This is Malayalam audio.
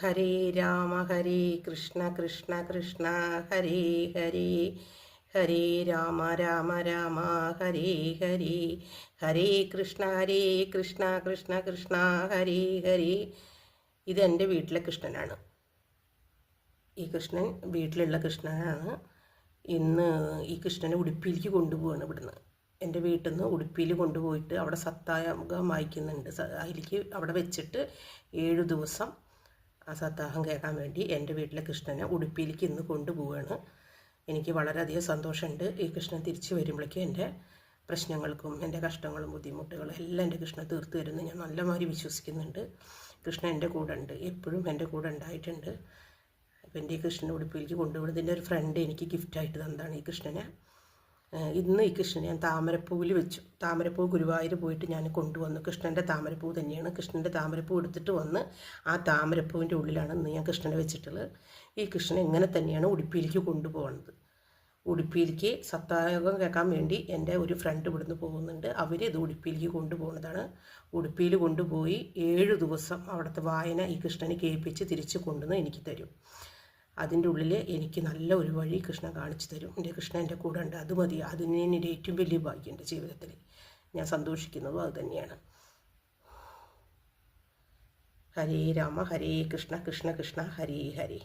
ഹരേ രാമ ഹരേ കൃഷ്ണ കൃഷ്ണ കൃഷ്ണ ഹരേ ഹരേ. ഹരേ രാമ രാമ രാമ ഹരേ ഹരേ. ഹരേ കൃഷ്ണ ഹരേ കൃഷ്ണ കൃഷ്ണ കൃഷ്ണ ഹരേ ഹരേ. ഇത് എന്റെ വീട്ടിലെ കൃഷ്ണനാണ്. ഈ കൃഷ്ണൻ വീട്ടിലുള്ള കൃഷ്ണനാണ്. ഇന്ന് ഈ കൃഷ്ണനെ ഉടുപ്പിയിലേക്ക് കൊണ്ടുപോവാണ് ഇവിടുന്ന്. എന്റെ വീട്ടിൽ നിന്ന് ഉടുപ്പിയിൽ കൊണ്ടുപോയിട്ട് അവിടെ സത്തായം വായിക്കുന്നുണ്ട് അതിലേക്ക് അവിടെ വെച്ചിട്ട് ഏഴു ദിവസം ആ സത്താഹം കേൾക്കാൻ വേണ്ടി എന്റെ വീട്ടിലെ കൃഷ്ണനെ ഉടുപ്പിയിലേക്ക് ഇന്ന് കൊണ്ടുപോവുകയാണ് എനിക്ക് വളരെയധികം സന്തോഷമുണ്ട് ഈ കൃഷ്ണൻ തിരിച്ചു വരുമ്പോഴേക്കും എന്റെ പ്രശ്നങ്ങൾക്കും എന്റെ കഷ്ടങ്ങളും ബുദ്ധിമുട്ടുകളും എല്ലാം എന്റെ കൃഷ്ണൻ തീർത്തു തരുമെന്ന് ഞാൻ നല്ലമാതിരി വിശ്വസിക്കുന്നുണ്ട്. കൃഷ്ണൻ എന്റെ കൂടെ ഉണ്ട് എപ്പോഴും എന്റെ കൂടെ ഉണ്ടായിട്ടുണ്ട്. അപ്പം എന്റെ ഈ കൃഷ്ണൻ ഉടുപ്പിലേക്ക് കൊണ്ടുപോകുന്നതിന്റെ ഒരു ഫ്രണ്ട് എനിക്ക് ഗിഫ്റ്റായിട്ട് തന്നതാണ് ഈ കൃഷ്ണനെ. ഇന്ന് ഈ കൃഷ്ണൻ ഞാൻ താമരപ്പൂവിൽ വെച്ചു. താമരപ്പൂ ഗുരുവായൂർ പോയിട്ട് ഞാൻ കൊണ്ടുവന്നു. കൃഷ്ണന്റെ താമരപ്പൂ തന്നെയാണ്. കൃഷ്ണന്റെ താമരപ്പൂ എടുത്തിട്ട് വന്ന് ആ താമരപ്പൂവിന്റെ ഉള്ളിലാണ് ഇന്ന് ഞാൻ കൃഷ്ണനെ വെച്ചിട്ടുള്ളത്. ഈ കൃഷ്ണൻ എങ്ങനെ തന്നെയാണ് ഉടുപ്പിയിലേക്ക് കൊണ്ടുപോകുന്നത്? ഉടുപ്പിയിലേക്ക് സത്തായോഗം കേൾക്കാൻ വേണ്ടി എന്റെ ഒരു ഫ്രണ്ട് ഇവിടുന്ന് പോകുന്നുണ്ട്. അവർ ഇത് ഉടുപ്പിയിലേക്ക് കൊണ്ടുപോകുന്നതാണ്. ഉടുപ്പിയിൽ കൊണ്ടുപോയി ഏഴ് ദിവസം അവിടുത്തെ വായന ഈ കൃഷ്ണനെ കേൾപ്പിച്ച് തിരിച്ച് കൊണ്ടുവന്ന് എനിക്ക് തരും. അതിന്റെ ഉള്ളിൽ എനിക്ക് നല്ല ഒരു വഴി കൃഷ്ണൻ കാണിച്ചു തരും. എന്റെ കൃഷ്ണൻ എന്റെ കൂടെ ഉണ്ട് അത് മതി. അതിന് എന്റെ ഏറ്റവും വലിയ ഭാഗ്യം എന്റെ ജീവിതത്തിൽ ഞാൻ സന്തോഷിക്കുന്നതും അത് തന്നെയാണ്. ഹരേ രാമ ഹരേ കൃഷ്ണ കൃഷ്ണ കൃഷ്ണ ഹരേ ഹരേ.